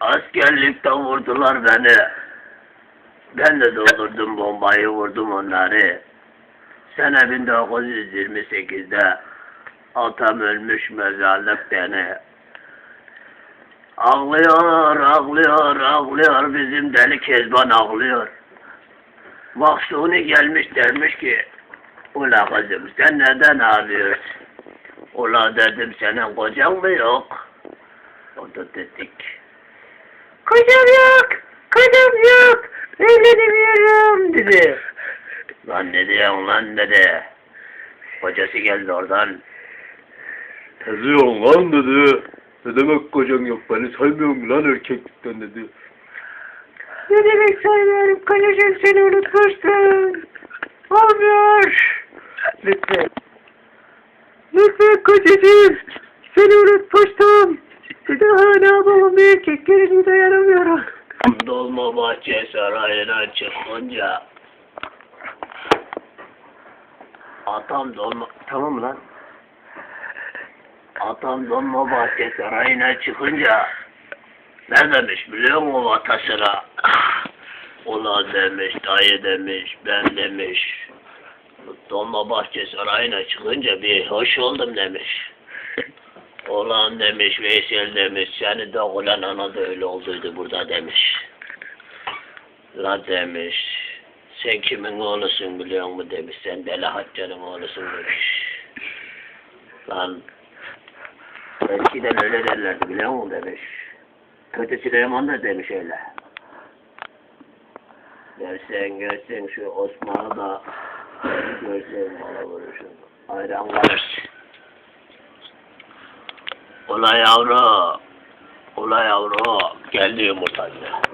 Askerlikte vurdular beni. Ben de doldurdum bombayı vurdum onları. Sene 1928'de atam ölmüş mezarlık beni. Ağlıyor, ağlıyor, ağlıyor bizim deli Kezban ağlıyor. Mahsuni gelmiş demiş ki Ula kızım sen neden ağlıyorsun? Ula dedim senin kocan mı yok? O da dedik. Kocam yok, kocam yok, evlenemiyorum dedi. Lan ne diyorsun lan dedi. Kocası geldi oradan. Ne diyorsun lan dedi. Ne demek kocan yok beni saymıyorsun lan erkeklikten dedi. Ne demek saymıyorum kocacığım seni unutmuştum. Olmuyor. Lütfen. Lütfen kocacığım. Seni unutmuştum. Bir daha ne yapalım bir erkeklerini dayanamıyorum. Dolmabahçe Sarayı'na çıkınca Atam dolma... Tamam mı lan? Atam Dolmabahçe Sarayı'na çıkınca ne demiş biliyor musun atasına? Ula demiş, dayı demiş, ben demiş. Dolmabahçe Sarayı'na çıkınca bir hoş oldum demiş. Ulan demiş, Veysel demiş, seni doğulan ana da öyle olduydu burada demiş. La demiş, sen kimin oğlusun biliyor musun demiş, sen Deli Haccar'ın oğlusun demiş. Lan, eskiden öyle derlerdi biliyor musun demiş. Kötü Süleyman da demiş öyle. Görsen görsen şu Osman'ı da görsen bana vurursun. Ayran kalırsın. Ula yavru, ula yavru, geldi yumurtacı.